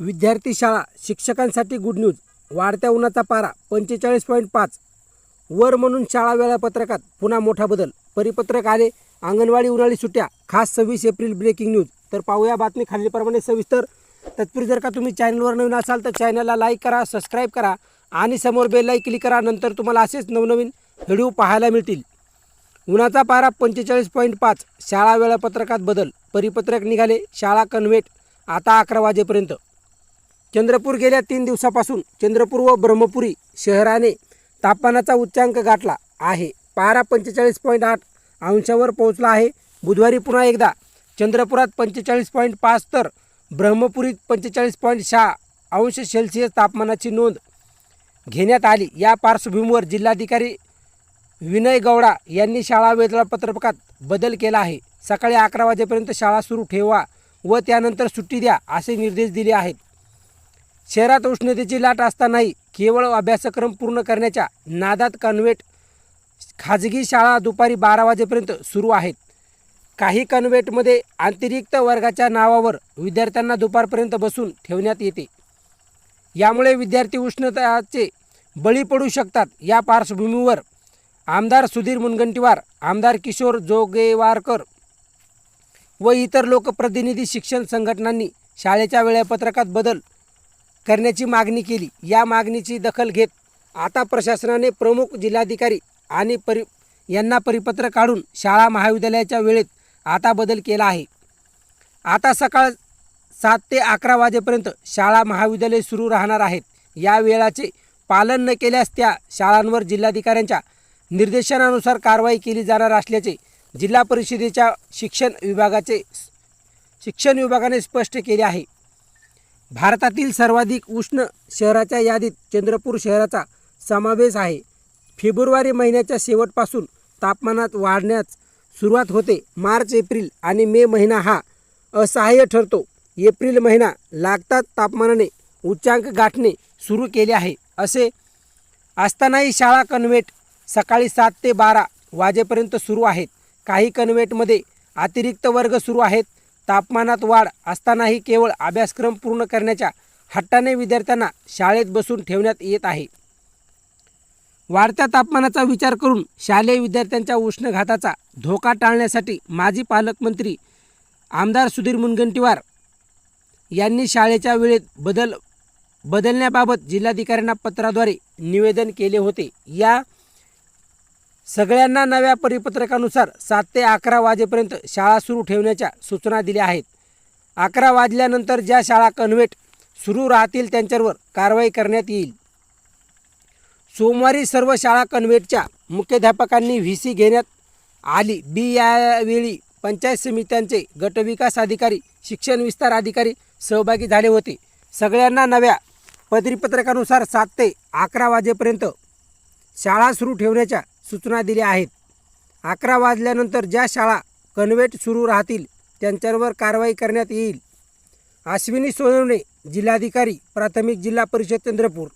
विद्यार्थी शाळा शिक्षकांसाठी गुड न्यूज वाढत्या उन्हाचा पारा पंचेचाळीस पॉईंट पाच. वर म्हणून शाळा वेळापत्रकात पुन्हा मोठा बदल. परिपत्रक आले अंगणवाडी उन्हाळी सुट्ट्या खास सव्वीस एप्रिल ब्रेकिंग न्यूज तर पाहूया बातमी खालीलप्रमाणे सविस्तर. तत्पूर्वी जर का तुम्ही चॅनलवर नवीन असाल तर चॅनलला लाईक करा सबस्क्राईब करा आणि समोर बेललाही क्लिक करा. नंतर तुम्हाला असेच नवनवीन व्हिडिओ पाहायला मिळतील. उन्हाचा पारा पंचेचाळीस पॉईंट पाच. शाळा वेळापत्रकात बदल. परिपत्रक निघाले शाळा कन्व्हेट आता अकरा वाजेपर्यंत. चंद्रपूर गेल्या तीन दिवसापासून चंद्रपूर व ब्रह्मपुरी शहराने तापमानाचा उच्चांक गाठला आहे. पारा पंचेचाळीस पॉईंट आठ अंशावर पोहोचला आहे. बुधवारी पुन्हा एकदा चंद्रपुरात पंचेचाळीस पॉईंट पाच तर ब्रह्मपुरीत पंचेचाळीस पॉईंट सहा अंश सेल्सिअस तापमानाची नोंद घेण्यात आली. या पार्श्वभूमीवर जिल्हाधिकारी विनय गौडा यांनी शाळा वेळापत्रकात बदल केला आहे. सकाळी अकरा वाजेपर्यंत शाळा सुरू ठेवा व त्यानंतर सुट्टी द्या असे निर्देश दिले आहेत. शहरात उष्णतेची लाट असतानाही केवळ अभ्यासक्रम पूर्ण करण्याच्या नादात कन्व्हेट खाजगी शाळा दुपारी बारा वाजेपर्यंत सुरू आहेत. काही कन्व्हेटमध्ये अतिरिक्त वर्गाच्या नावावर विद्यार्थ्यांना दुपारपर्यंत बसून ठेवण्यात येते. यामुळे विद्यार्थी उष्णताचे बळी पडू शकतात. या पार्श्वभूमीवर आमदार सुधीर मुनगंटीवार आमदार किशोर जोगेवारकर व इतर लोकप्रतिनिधी शिक्षण संघटनांनी शाळेच्या वेळापत्रकात बदल करण्याची मागणी केली. या मागणीची दखल घेत आता प्रशासनाने प्रमुख जिल्हाधिकारी आणि परि यांना परिपत्र काढून शाळा महाविद्यालयाच्या वेळेत आता बदल केला आहे. आता सकाळ सात ते अकरा वाजेपर्यंत शाळा महाविद्यालय सुरू राहणार आहेत. या वेळाचे पालन न केल्यास त्या शाळांवर जिल्हाधिकाऱ्यांच्या निर्देशनानुसार कारवाई केली जाणार असल्याचे जिल्हा परिषदेच्या शिक्षण विभागाचे शिक्षण विभागाने स्पष्ट केले आहे. भारतातील सर्वाधिक उष्ण शहराच्या यादीत चंद्रपूर शहराचा समावेश आहे. फेब्रुवारी महिन्याच्या शेवटपासून तापमानात वाढण्यास सुरुवात होते. मार्च एप्रिल आणि मे महिना हा असहाय्य ठरतो. एप्रिल महिना लागताच तापमानाने उच्चांक गाठणे सुरू केले आहे. असे असतानाही शाळा कन्व्हेट सकाळी सात ते बारा वाजेपर्यंत सुरू आहेत. काही कन्व्हेटमध्ये अतिरिक्त वर्ग सुरू आहेत. तापमानात वाढ असतानाही केवळ अभ्यासक्रम पूर्ण करण्याच्या हट्टाने विद्यार्थ्यांना शाळेत बसून ठेवण्यात येत आहे. वाढत्या तापमानाचा विचार करून शालेय विद्यार्थ्यांच्या उष्णघाताचा धोका टाळण्यासाठी माजी पालकमंत्री आमदार सुधीर मुनगंटीवार यांनी शाळेच्या वेळेत बदल बदलण्याबाबत जिल्हाधिकाऱ्यांना पत्राद्वारे निवेदन केले होते. या सगळ्यांना नव्या परिपत्रकानुसार सात ते अकरा वाजेपर्यंत शाळा सुरू ठेवण्याच्या सूचना दिल्या आहेत. अकरा वाजल्यानंतर ज्या शाळा कन्व्हेट सुरू राहतील त्यांच्यावर कारवाई करण्यात येईल. सोमवारी सर्व शाळा कन्व्हेटच्या मुख्याध्यापकांनी व्ही सी घेण्यात आली. बी यावेळी पंचायत समित्यांचे गटविकास अधिकारी शिक्षण विस्तार अधिकारी सहभागी झाले होते. सगळ्यांना नव्या परिपत्रकानुसार सात ते अकरा वाजेपर्यंत शाळा सुरू ठेवण्याच्या सूचना दिल्या आहेत. अकरा वाजल्यानंतर ज्या शाळा कन्व्हेट सुरू राहतील त्यांच्यावर कारवाई करण्यात येईल. अश्विनी सोनवणे जिल्हाधिकारी प्राथमिक जिल्हा परिषद चंद्रपूर.